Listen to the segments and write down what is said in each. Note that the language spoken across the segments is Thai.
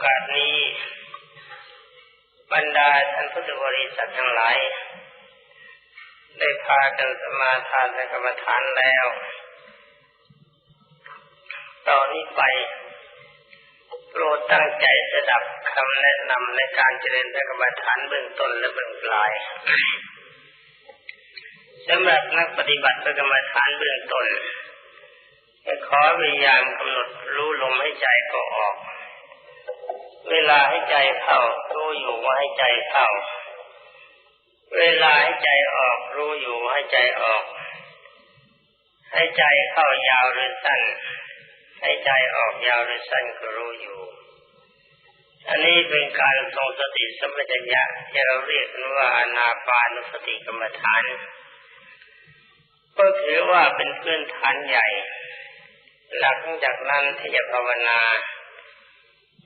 อกาสนี้ บรรดาท่านพุทธบริษัททั้งหลาย ได้พากันสมาทานและกรรมฐานแล้ว ตอนนี้ไปโปรดตั้งใจสดับคำแนะนำในการเจริญกรรมฐานเบื้องต้นและเบื้องปลายสำหรับนักปฏิบัติกรรมฐานเบื้องต้นขอพยายามกำหนดรู้ลมให้ใจก็ออก เวลาให้ใจเข้ารู้อยู่ว่าให้ใจเข้า เวลาให้ใจออกรู้อยู่ว่าให้ใจออก ให้ใจเข้ายาวหรือสั้น ให้ใจออกยาวหรือสั้นก็รู้อยู่ อันนี้เป็นการทรงสติสัมปชัญญะที่เราเรียกกันว่าอนาปานุสติกรรมฐาน ก็ถือว่าเป็นพื้นฐานใหญ่ หลังจากนั้นที่จะภาวนา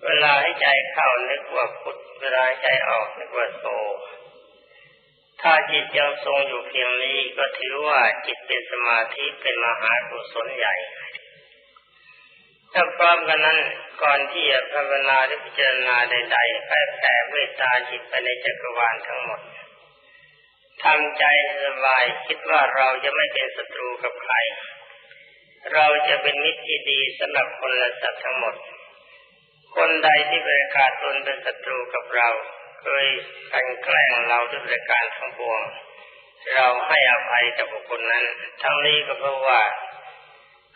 เวลาให้ใจเข้านึกว่าพุทเวลาใจออกนึกว่าโตถ้าจิตยังทรงอยู่เพียงนี้ก็ถือว่าจิตเป็นสมาธิเป็นมหากุศลใหญ่ ถ้าพร้อมกันนั้นก่อนที่จะภาวนาหรือพิจารณาใดๆแผ่แผ่เวตาจิตไปในจักรวาลทั้งหมดทำใจสบายคิดว่าเราจะไม่เป็นศัตรูกับใคร เราจะเป็นมิตรที่ดีสำหรับคนและสัตว์ทั้งหมด คนใดที่ประกาศตนเป็นศัตรูกับเรา เคยกันแกล้งเราด้วยประการทั้งปวง เราให้อภัยกับบุคคลนั้น ทั้งนี้ก็เพราะว่า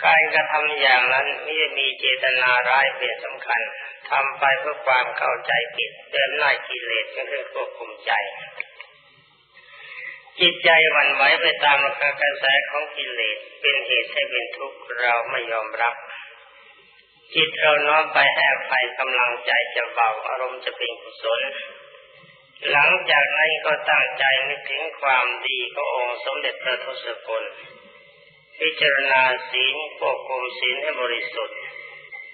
การกระทำอย่างนั้นไม่ได้มีเจตนาร้ายเป็นสำคัญทำไปเพื่อความเข้าใจผิดเดินหน้ากิเลสเป็นเรื่องควบคุมใจ จิตใจวันไหวไปตามกระแสของกิเลสเป็นเหตุให้เป็นทุกข์เราไม่ยอมรับ จิตเราน้อมไปให้อภัยกำลังใจจะเบาอารมณ์จะเป็นกุศลหลังจากนั้นก็ตั้งใจนึกถึงความดีขององค์สมเด็จพระทศกุลพิจารณาศีลควบคุมศีลให้บริสุทธิ์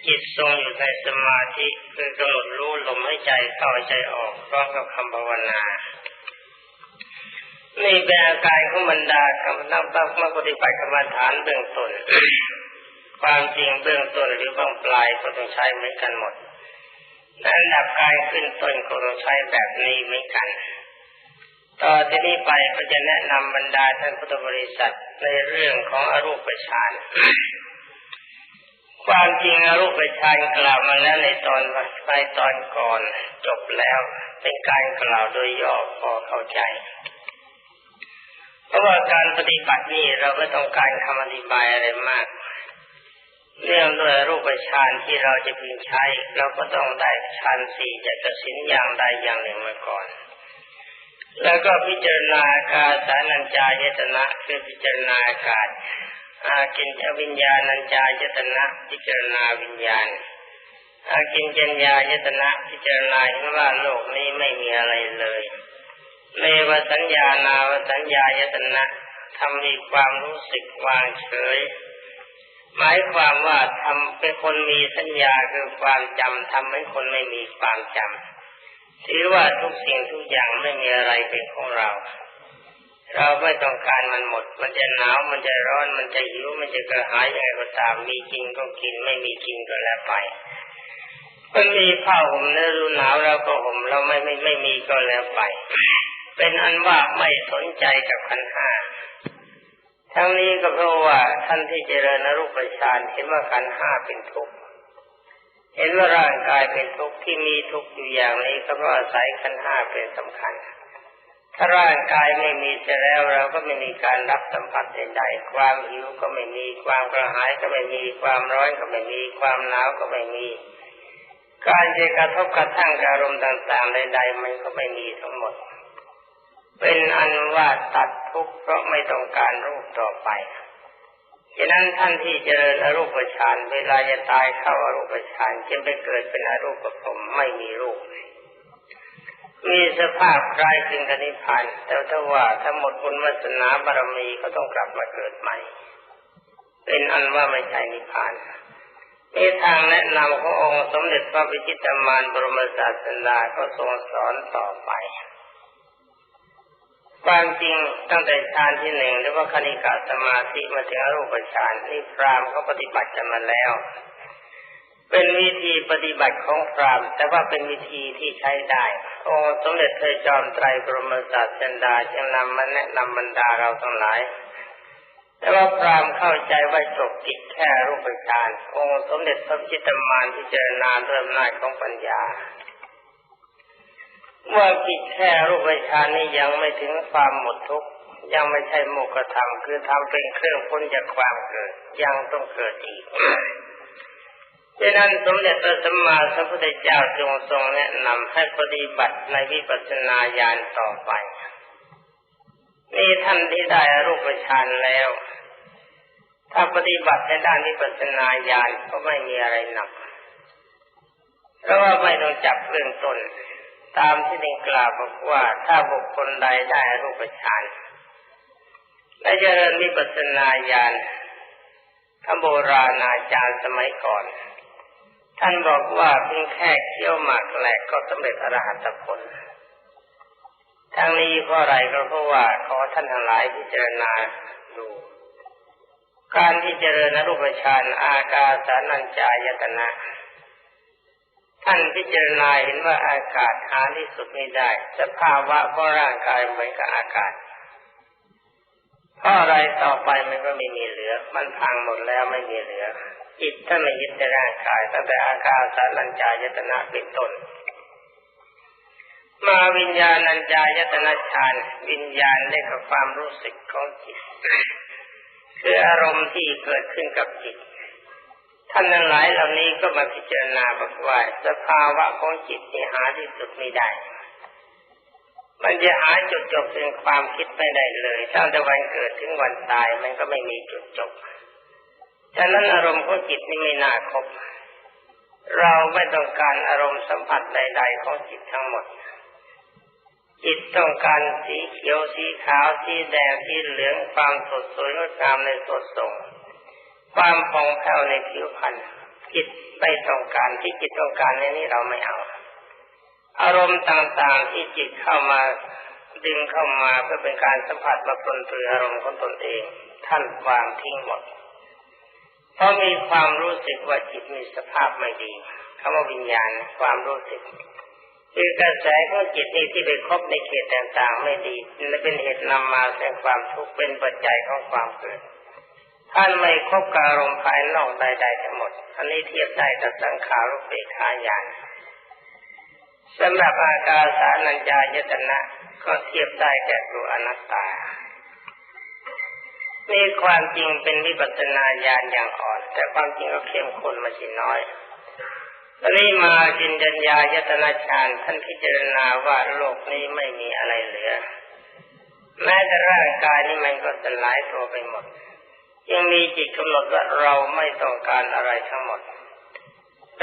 จิตทรงอยู่ในสมาธิคือกำหนดรู้ลมให้ใจเข้าใจออกพร้อมกับคำภาวนานี่เป็นอาการของบรรดากรรมนักบักมาปฏิบัติกรรมฐานเบื้องต้น ความจริงเบื้องต้นหรือเบื้องปลายก็ต้องใช้เหมือนกันหมดอันดับการขึ้นต้นก็ต้องใช้แบบนี้เหมือนกันต่อที่นี้ไปก็จะแนะนำบรรดาท่านพุทธบริษัทในเรื่องของอรูปฌาน ความจริงอรูปฌานกล่าวมาแล้วในตอนในตอนก่อนจบแล้วเป็นการกล่าวโดยย่อพอเข้าใจ เพราะว่าการปฏิบัตินี่เราไม่ต้องการคำอธิบายอะไรมาก เรื่องด้วยรูปฌานที่เราจะพึงใช้ เราก็ต้องได้ฌานสี่จากกสินอย่างใดอย่างหนึ่งมาก่อน แล้วก็พิจารณาอาการสานัญจายตนะคือพิจารณาอากาศอากินจวิญญาณัญจายตนะ พิจารณาวิญญาณอากินจัญญายตนะพิจารณาเห็นว่าโลกนี้ไม่มีอะไรเลยเลวสัญญานาวสัญญายตนะทำมีความรู้สึกวางเฉย หมายความว่าทำเป็นคนมีสัญญาคือความจำทำให้คนไม่มีความจำถือว่าทุกสิ่งทุกอย่างไม่มีอะไรเป็นของเรา เราไม่ต้องการมันหมด มันจะหนาวมันจะร้อนมันจะหิวมันจะกระหายอย่างไรก็ตามมีกินก็กินไม่มีกินก็แล้วไปมันมีผ้าห่มในฤดูหนาวเราก็ห่มเราไม่ไม่ไม่มีก็แล้วไป เป็นอันว่าไม่สนใจกับขันห้า ทั้งนี้ก็เพราะว่าท่านที่เจริญนรูปฌานเห็นว่าขันห้าเป็นทุกข์เห็นว่าร่างกายเป็นทุกข์ที่มีทุกข์อยู่อย่างนี้ก็เพราะอาศัยขันห้าเป็นสำคัญ ถ้าร่างกายไม่มีจะแล้วเราก็ไม่มีการรับสัมผัสใดๆความหิวก็ไม่มีความกระหายก็ไม่มีความร้อนก็ไม่มีความหนาวก็ไม่มี การจะกระทบกระทั่งอารมณ์ต่างๆใดๆมันก็ไม่มีทั้งหมด เป็นอันว่าตัดทุกข์เพราะไม่ต้องการรูปต่อไปฉะนั้นท่านที่เจริญอรูปฌานเวลาจะตายเข้าอารูปฌานจึงไปเกิดเป็นอรูปภพไม่มีรูป มีสภาพคล้ายคลึงกันนิพพานแต่ถ้าว่าถ้าหมดบุญวาสนาบารมีก็ต้องกลับมาเกิดใหม่ เป็นอันว่าไม่ใช่นิพพานมีทางแนะนำขององค์สมเด็จพระพิจิตรมารบรมศาสดาก็ทรงสอนต่อไป ความจริงตั้งแต่ฌานที่หนึ่งหรือว่าคณิกาสมาธิมาถึงอรูปฌานนี่พรามเขาปฏิบัติกันมาแล้ว เป็นวิธีปฏิบัติของพรามแต่ว่าเป็นวิธีที่ใช้ได้องค์สมเด็จพระจอมไตรบรมศาสดาจึงนำมาแนะนำบรรดาเราทั้งหลาย แต่ว่าพรามเข้าใจว่าจบกิจแค่รูปฌานองค์สมเด็จพระจิตมานพิจรณาด้วยอำนาจของปัญญา ว่ากิจแค่รูปฌานนี้ยังไม่ถึงความหมดทุกข์ยังไม่ใช่โมกธรรมคือทำเป็นเครื่องพ้นจากความเกิด ยังต้องเกิดอีกดังนั้นสมเด็จพระสัมมาสัมพุทธเจ้าทรงทรงแนะนำให้ปฏิบัติในวิปัสสนาญาณต่อไปนี่ท่านที่ได้รูปฌานแล้ว ถ้าปฏิบัติในด้านวิปัสสนาญาณก็ไม่มีอะไรหนักเพราะว่าไม่ต้องจับเรื่องต้น ตามที่ได้กล่าวบอกว่าถ้าบุคคลใดได้รูปฌานและเจริญวิปัสสนาญาณพระโบราณอาจารย์สมัยก่อน ท่านบอกว่าเพียงแค่เคี้ยวหมากแหลกก็สำเร็จอรหัตผลทั้งนี้เพราะอะไรก็เพราะว่าขอท่านทั้งหลายพิจารณาดู การที่เจริญนรูปฌานอากาสานัญจายตนะานพิจารณาเห็นว่าอากาศหาที่สุดไม่ได้ สภาวะเพราะร่างกายเหมือนกับอากาศเพราะอะไรต่อไปมันก็ไม่มีเหลือ มันพังหมดแล้วไม่มีเหลือ จิตถ้าไม่ยึดในร่างกายตั้งแต่อาการสารัญจายตนะเป็นต้นมาวิญญาณัญจายตนะฌานวิญญาณได้กับความรู้สึกของจิตคืออารมณ์ที่เกิดขึ้นกับจิต ท่านนั้นหลายเหล่านี้ก็มาพิจารณาบอกว่าสภาวะของจิตที่หาที่สุดไม่ได้ มันจะหาจุดจบเป็นความคิดไม่ได้เลยตั้งแต่วันเกิดถึงวันตายมันก็ไม่มีจุดจบ ฉะนั้นอารมณ์ของจิตนี่ไม่น่าคบ เราไม่ต้องการอารมณ์สัมผัสใด ๆ ของจิตทั้งหมด จิตต้องการสีเขียวสีขาวสีแดงสีเหลืองความสดสวยงดงามในสดส่ง ความผ่องแผ้วในผิวพรรณจิตไม่ต้องการที่จิตต้องการในนี้เราไม่เอา อารมณ์ต่างๆที่จิตเข้ามาดึงเข้ามาเพื่อเป็นการสัมผัสมาปนเปื้ออารมณ์ของตนเอง ท่านวางทิ้งหมดเพราะมีความรู้สึกว่าจิตมีสภาพไม่ดีคำว่าวิญญาณความรู้สึกคือกระแสของจิตนี่ที่ไปคบในเขตต่างๆไม่ดีและเป็นเหตุนำมาแสดงความทุกข์เป็นปัจจัยของความเกิด ท่านไม่คบกับอารมณ์ภายนอกใดๆทั้งหมด อันนี้เทียบได้กับสังขารุเปกขาญาณสำหรับอากาสานัญญายตนะก็เทียบได้แก่ตัวอนัตตามีความจริงเป็นวิปัสสนาญาณอย่างอ่อน แต่ความจริงก็เข้มข้นมาสิน้อยตอนนี้มาจินจัญญายตนาฌานท่านพิจารณาว่าโลกนี้ไม่มีอะไรเหลือ แม้แต่ร่างกายนี้มันก็สลายตัวไปหมด ยังมีจิตกำหนดว่าเราไม่ต้องการอะไรทั้งหมด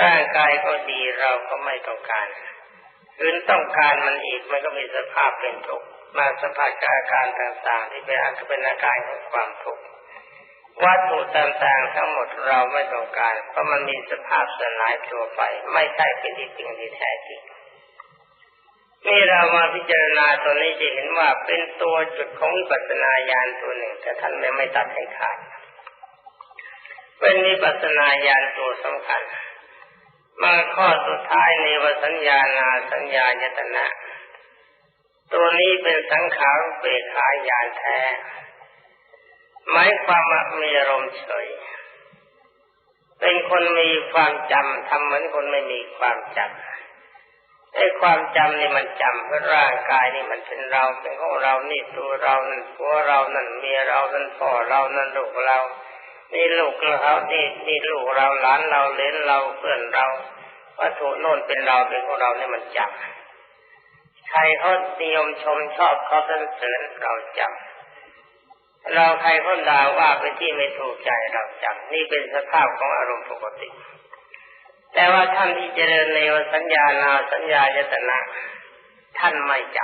ร่างกายก็ดีเราก็ไม่ต้องการคืนต้องการมันอีกมันก็มีสภาพเป็นทุกข์มาสัมผัสอาการต่างๆ ที่เป็นอาการเป็นอาการของความทุกข์วัตถุต่างๆทั้งหมดเราไม่ต้องการเพราะมันมีสภาพสลายตัวไป ไม่ใช่เป็นที่จริงที่แท้จริง นี่เรามาพิจารณาตัวนี้จะเห็นว่าเป็นตัวจุดของปัสนาญาณตัวหนึ่ง แต่ท่านไม่ไม่ตัดให้ขาด เป็นวิปัสนาญาณตัวสำคัญ มาข้อสุดท้ายในวสัญญานาสัญญาญตนะ ตัวนี้เป็นสังขารเปรขายานแท้หมายความว่ามีอารมณ์เฉย เป็นคนมีความจำทำเหมือนคนไม่มีความจำ ไอ้ความจำนี่มันจำเพราะร่างกายนี่มันเป็นเราเป็นของเรานี่ตัวเรานั่นผัวเรานั่นเมียเรานั่นพ่อเรานั่นลูกเรา นี่ลูกเรานี่นี่ลูกเราหลานเราเลนเราเพื่อนเราวัตถุโน่นเป็นเราเป็นของเราเนี่ยมันจำใครเขานิยมชมชอบเขาสรรเสริญเราจำเราใครเขาด่าว่าเป็นที่ไม่ถูกใจเราจำนี่เป็นสภาพของอารมณ์ปกติ แต่ว่าท่านที่เจริญในวสัญญานาสัญญายตนะท่านไม่จ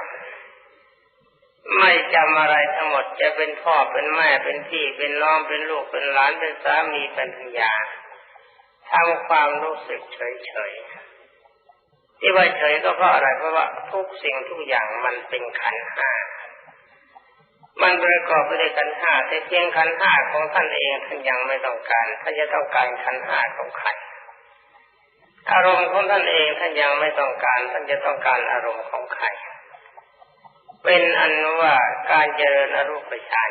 ำไม่จำอะไรทั้งหมดจะเป็นพ่อเป็นแม่เป็นพี่เป็นน้องเป็นลูกเป็นหลานเป็นสามีเป็นภรรยาทำความรู้สึกเฉยๆที่ว่าเฉยก็เพราะอะไรเพราะว่าทุกสิ่งทุกอย่างมันเป็นขันห้ามันประกอบไปด้วยขันห้าแต่เพียงขันห้าของท่านเองท่านยังไม่ต้องการท่านจะต้องการขันห้าของใคร อารมณ์ของท่านเองท่านยังไม่ต้องการ ท่านจะต้องการอารมณ์ของใคร เป็นอันว่าการเจริญอรูปฌาน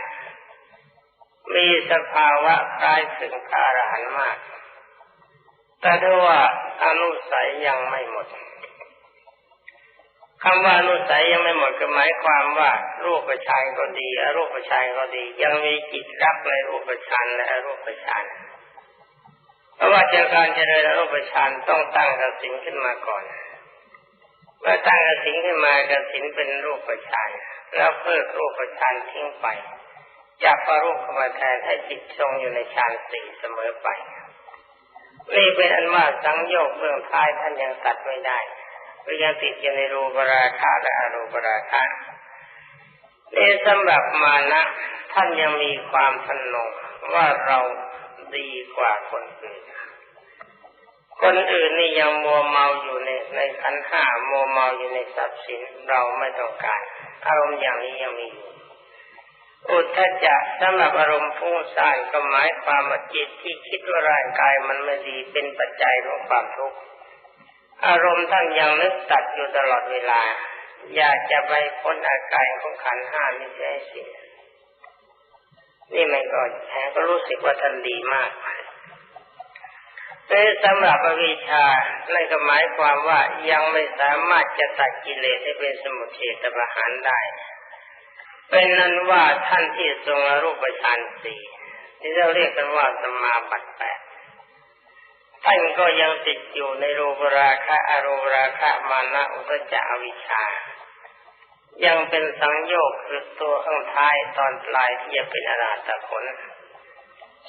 มีสภาวะคล้ายถึงพระอรหันต์มาก แต่ถ้าว่าอนุสัยยังไม่หมดคำว่าอนุสัยยังไม่หมดก็หมายความว่ารูปฌานก็ดีอรูปฌานก็ดี ยังมีจิตรักในรูปฌานและอรูปฌาน เพราะว่าเจาการเจริญอรูปฌานต้องตั้งกสินขึ้นมาก่อนเมื่อตั้งกสินขึ้นมากสินเป็นรูปฌานแล้วเพิกรูปฌานทิ้งไปจับปรูปเข้ามาแทนให้จิตทรงอยู่ในฌานสี่เสมอไปนี่เป็นอันว่าสังโยกเบื้องท้ายท่านยังตัดไม่ได้ก็ยังติดอยู่ในรูปราคาและอรูปราคานี่สำหรับมานะ ท่านยังมีความทนงว่าเรา ดีกว่าคนอื่น คนอื่นนี่ยังมัวเมาอยู่ในในขันห้ามัวเมาอยู่ในทรัพย์สินเราไม่ต้องการ อารมณ์อย่างนี้ยังมีอยู่อุทธจักสำหรับอารมณ์ฟุ้งซ่านก็หมายความว่าจิตที่คิดว่าร่างกายมันไม่ดีเป็นปัจจัยของความทุกข์อารมณ์ท่านยังนึกตัดอยู่ตลอดเวลา อยากจะไปพ้นอาการของขันห้านี่ใช่สิ นี่มันก็แทนก็รู้สึกว่าท่านดีมากแต่สำหรับอวิชา นั่นก็หมายความว่ายังไม่สามารถจะตัดกิเลสให้เป็นสมุทเฉตประหารได้ เป็นนั้นว่าท่านที่ทรงรูปฌานสี่ที่เราเรียกกันว่าสมาบัติแปดท่านก็ยังติดอยู่ในรูปราคะอรูปราคะมานะอุตจาวิชา ยังเป็นสังโยกคือตัวข้างท้ายตอนปลายที่จะเป็นอรหัตผล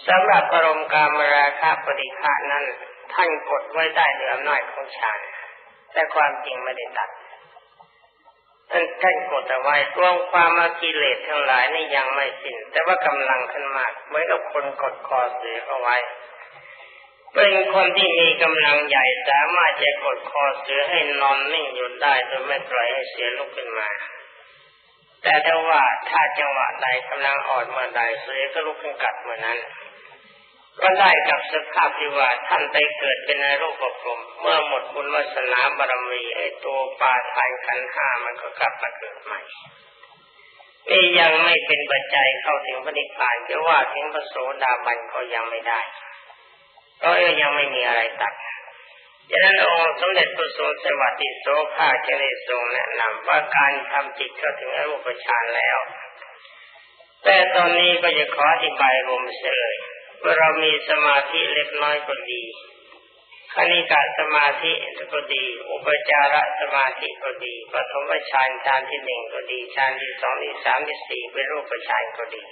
สำหรับอารมณ์การมราคะปฏิฆานั้น ท่านกดไว้ได้ด้วยอำนาจของฌานแต่ความจริงไม่ได้ตัด ท่านท่านกดเอาไว้รวมความมากิเลสทั้งหลายนี่ยังไม่สิ้น แต่ว่ากำลังขึ้นมากเหมือนกับคนกดคอเสือเอาไว้ เป็นคนที่มีกำลังใหญ่สามารถจะกดคอเสือให้นอนนิ่งอยู่ได้โดยไม่ปล่อยให้เสือลุกขึ้นมา แต่ถ้าว่าถ้าจังหวะใดกำลังอ่อนเมื่อใดเสือก็ลุกขึ้นกัดเมื่อนั้นก็ได้กับสภาพที่ว่าท่านไปเกิดเป็นในรูปภพเมื่อหมดบุญวาสนาบารมีไอ้ตัวปลาทายขันห้ามันก็กลับมาเกิดใหม่นี่ยังไม่เป็นปัจจัยเข้าถึงพระนิพพานจะว่าถึงพระโสดาบันก็ยังไม่ได้ก็ยังไม่มีอะไรตัด ดังนั้นองค์สมเด็จพระทรงสวัสดิโสภาจะได้ทรงแนะนำว่าการทำจิตเข้าถึงอรูปฌานแล้ว แต่ตอนนี้ก็จะขออธิบายรวมเสียเลยว่าเรามีสมาธิเล็กน้อยก็ดีคณิกาสมาธิก็ดี อุปจารสมาธิก็ดีปฐมฌานฌานที่หนึ่งก็ดีฌานที่สองที่สามที่สี่เป็นรูปฌานก็ดี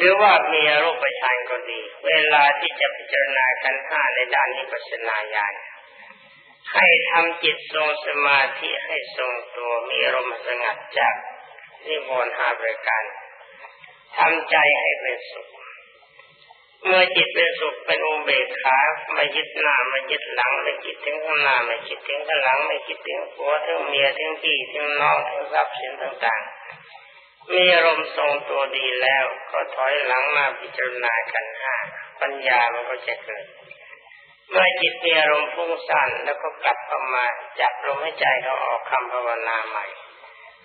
หรือว่ามีอรูปฌานก็ดี เวลาที่จะพิจารณากันห้าในด้านนี้ปัสนาญาณให้ทำจิตทรงสมาธิให้ทรงตัวมีอารมณ์สงัดจากนิวรณ์หาประการทำใจให้เป็นสุข เมื่อจิตเป็นสุขเป็นอุเบกขาไม่ยึดหน้าไม่ยึดหลังไม่คิดถึงข้างหน้าไม่คิดถึงข้างหลังไม่คิดถึงผัวถึงเมียถึงพี่ถึงน้องถึงทรัพย์สินต่างๆ มีอารมณ์ทรงตัวดีแล้วก็ถอยหลังมาพิจารณากันห้าปัญญามันก็จะเกิด เมื่อจิตมีอารมณ์ฟุ้งซ่านแล้วก็กลับเข้ามาจับลมให้ใจเขาออกคำภาวนาใหม่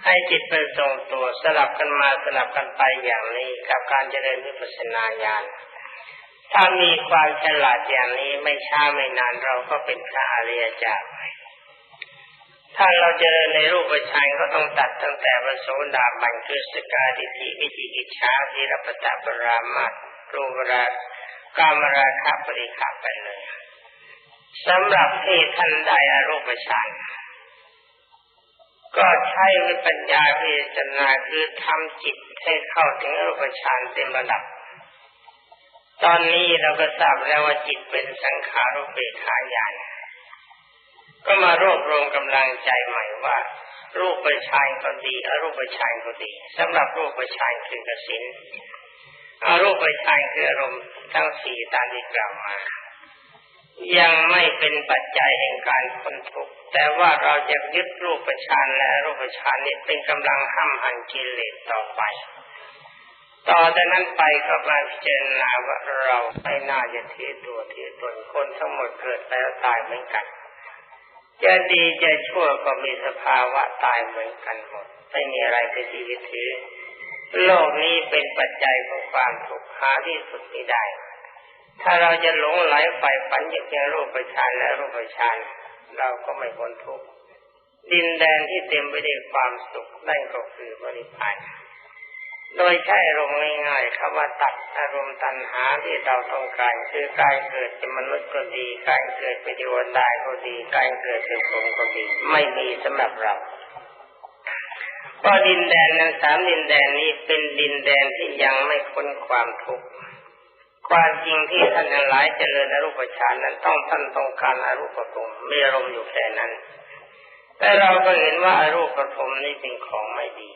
ให้จิตเป็นทรงตัวสลับกันมาสลับกันไปอย่างนี้กับการเจริญวิปัสสนาญาณถ้ามีความฉลาดอย่างนี้ไม่ช้าไม่นานเราก็เป็นพระอริยเจ้า ถ้าเราเจอในรูปฌานก็ต้องตัดตั้งแต่วโสดาบันคือสกาดิธิวิจิกิจชาทีรปตะปรามารูปรากามราคะปริฆาไปเลยสำหรับที่ท่านได้อรูปฌานก็ใช้วิปัญญาพิจารณาคือทำจิตให้เข้าถึงอรูปฌานเต็มระดับ ตอนนี้เราก็ทราบแล้วว่าจิตเป็นสังขารุปเปขายาน ก็มารวบรวมกำลังใจใหม่ว่า รูปประชายก็ดีอรูปประชายก็ดีสำหรับรูปประชายคือกสินอารูปประชายคืออารมณ์ทั้งสี่ตามที่กล่าวมา ยังไม่เป็นปัจจัยแห่งการพ้นทุกข์แต่ว่าเราจะยึดรูปประชานและรูปประชานนี้เป็นกำลังห้ำหันกิเลสต่อไปต่อจากนั้นไปก็มาพิจารณาว่าเราไม่น่าจะถือตัวถือตนคนทั้งหมดเกิดแล้วตายเหมือนกัน จะดีจะชั่วก็มีสภาวะตายเหมือนกันหมด ไม่มีอะไรเป็นที่ยึดถือ โลกนี้เป็นปัจจัยของความทุกข์หาที่สุดไม่ได้ ถ้าเราจะหลงไหลใฝ่ฝันอย่างเพียงรูปประชานและรูปประชานเราก็ไม่พ้นทุกข์ดินแดนที่เต็มไปด้วยความสุขนั่นก็คือบริพาน โดยใช้อารมณ์ง่ายๆคำว่าตัดอารมณ์ตัณหาที่เราต้องการคือการเกิดเป็นมนุษย์ก็ดีการเกิดเป็นเทวดาก็ดีการเกิดเป็นพรหมก็ดี ไม่มีสำหรับเราเพราะดินแดนนั้นสามดินแดนนี้เป็นดินแดนที่ยังไม่พ้นความทุกข์ความจริงที่ท่านทั้งหลายเจริญอรูปฌานนั้นต้องท่านต้องการอรูปภพมีอารมณ์อยู่แค่นั้น แต่เราก็เห็นว่าอารูปภพนี้เป็นของไม่ดี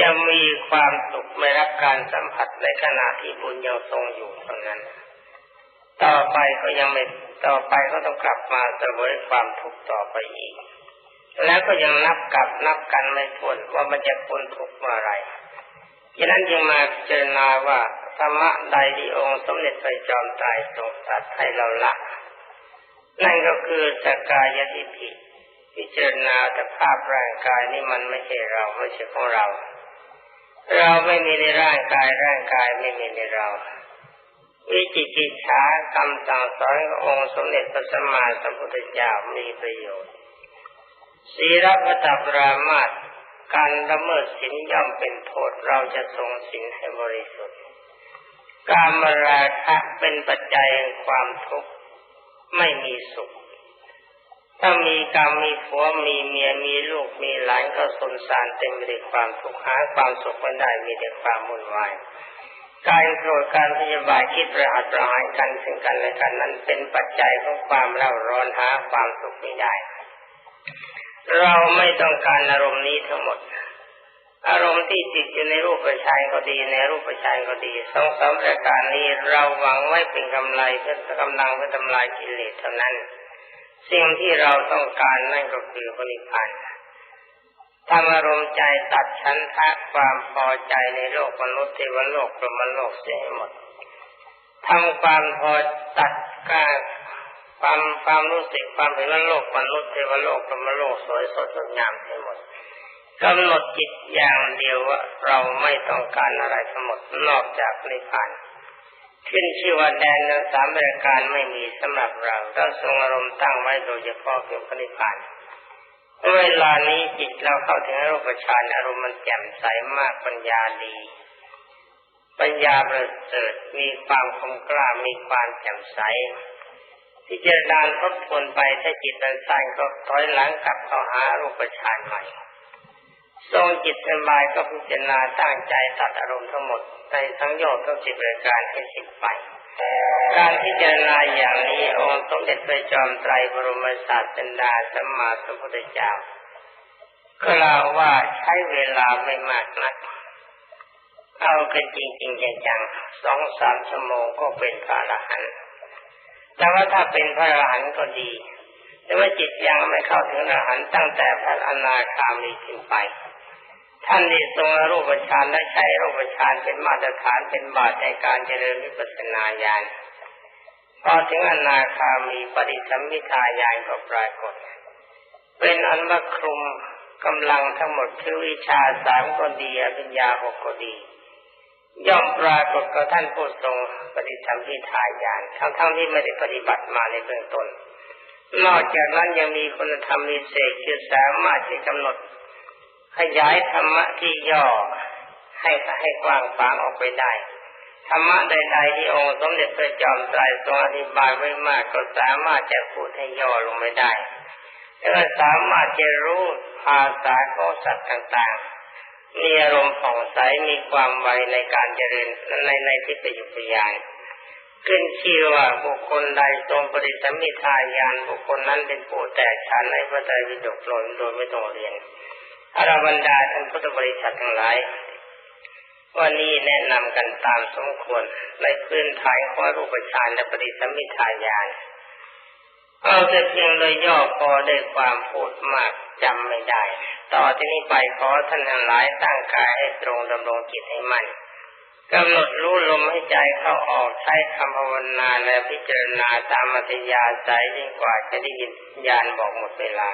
จะมีความสุขไม่รับการสัมผัสในขณะที่บุญยังทรงอยู่เท่านั้น ต่อไปก็ยังไม่ต่อไปก็ต้องกลับมาเสวยความทุกข์ต่อไปอีก แล้วก็ยังนับกับนับกันไม่พ้นว่ามันจะพ้นทุกข์เมื่อไรฉะนั้นจึงมาพิจารณาว่าธรรมะใดที่องค์สมเด็จพระจอมไตรทรงตรัสให้เราละ นั่นก็คือสกายทิฏฐิพิจารณาแต่ภาพร่างกายนี่มันไม่ใช่เราไม่ใช่ของเรา เราไม่มีในร่างกายร่างกายไม่มีในเราวิจิกิจฉากรรมสั่งสอนขององค์สมเด็จพระสัมมาสัมพุทธเจ้ามีประโยชน์ศีลปตปรามาตการละเมิดศีลย่อมเป็นโทษเราจะทรงศีลให้บริสุทธิ์การมราคะเป็นปัจจัยแห่งความทุกข์ไม่มีสุข ถ้ามีกรรมมีผัวมีเมียมีลูกมีหลานก็สนสารเต็มไปด้วยความทุกข์หาความสุขไม่ได้มีแต่ความวุ่นวายการโกรธการพยาบาทคิดประหัตประหารกันซึ่งกันและกันนั้นเป็นปัจจัยของความเร่าร้อนหาความสุขไม่ได้ เราไม่ต้องการอารมณ์นี้ทั้งหมด อารมณ์ที่ติดอยู่ในรูปประชานก็ดีในรูปประชานก็ดีสองสามประการนี้เราหวังไว้เป็นกำไรเพื่อกำลังเพื่อทำลายกิเลสเท่านั้น สิ่งที่เราต้องการนั่นก็คือพระนิพพานทำอารมณ์ใจตัดชั้นทะความพอใจในโลกมนุษย์เทวโลกพรหมโลกเสียหมดทำความพอตัดการความความรู้สึกความเห็นว่าโลกมนุษย์เทวโลกพรหมโลกสวยสดงดงามให้หมดกำหนดจิตอย่างเดียวว่าเราไม่ต้องการอะไรทั้งหมดนอกจากนิพพาน ขึ้นชื่อว่าแดนนั้นสามประการไม่มีสำหรับเราต้องทรงอารมณ์ตั้งไว้โดยเฉพาะเกี่ยวกับนิพพานเวลานี้จิตเราเข้าถึงรูปฌานอารมณ์มันแจ่มใสมากปัญญาดี ปัญญาประเสริฐมีความคมกล้ามีความแจ่มใสพิจารณาทบทวนไปถ้าจิตมันสั้นก็ถอยหลังกลับเข้าหารูปฌานใหม่ทรงจิตสบายก็พิจารณาตั้งใจตัดอารมณ์ทั้งหมด ในทั้งโยกทั้งสิบรายการให้สิ้นไป การพิจารณาอย่างนี้องค์สมเด็จพระจอมไตรบรมศาสดาสัมมาสัมพุทธเจ้ากล่าวว่าใช้เวลาไม่มากนัก เอากันจริงๆจังๆสองสามชั่วโมงก็เป็นพระอรหันต์แต่ว่าถ้าเป็นพระอรหันต์ก็ดี แต่ว่าจิตยังไม่เข้าถึงอรหันต์ตั้งแต่พระอนาคามีขึ้นไป ท่านที่ทรงรูปฌานและใช้รูปฌานเป็นมาตรฐานเป็นบาตในการเจริญวิปัสสนาญาณพอถึงอนาคามีปฏิสัมพิทาญาณก็ปรากฏ เป็นอันว่าคลุมกำลังทั้งหมดคือวิชาสามก็ดีอภิญญาหกก็ดี ย่อมปรากฏกับท่านผู้ทรงปฏิสัมพิทาญาณทั้งทั้งที่ไม่ได้ปฏิบัติมาในเบื้องต้น นอกจากนั้นยังมีคุณธรรมมีเศษคือสามารถที่กำหนด ขยายธรรมะที่ย่อให้ให้กว้างขวางออกไปได้ธรรมะใดๆที่องค์สมเด็จพระจอมไตรทรงอธิบายไว้มากก็สามารถจะพูดให้ย่อลงไปได้แล้วก็สามารถจะรู้ภาษาของสัตว์ต่างๆ มีอารมณ์ผ่องใสมีความไวในการเจริญในในทิพยพยานขึ้นชื่อว่าบุคคลใดทรงปฏิสัมมิทายานบุคคลนั้นเป็นผู้แตกฉานในพระไตรปิฎกโดยโดยไม่ต้องเรียน อรบรรดาท่านพุทธบริษัททั้งหลาย วันนี้แนะนำกันตามสมควรในพื้นฐานของรูปฌานและปฏิสัมมิทายานเอาแต่เพียงโดยย่อพอได้ความพูดมากจำไม่ได้ ต่อที่นี้ไปขอท่านทั้งหลายตั้งกายให้ตรงดำรงจิตให้มั่นกำหนดรู้ลมให้ใจเข้าออกใช้คำภาวนาและพิจารณาตามมัธยาใจยิ่งกว่าจะได้ยินญาณบอกหมดเวลา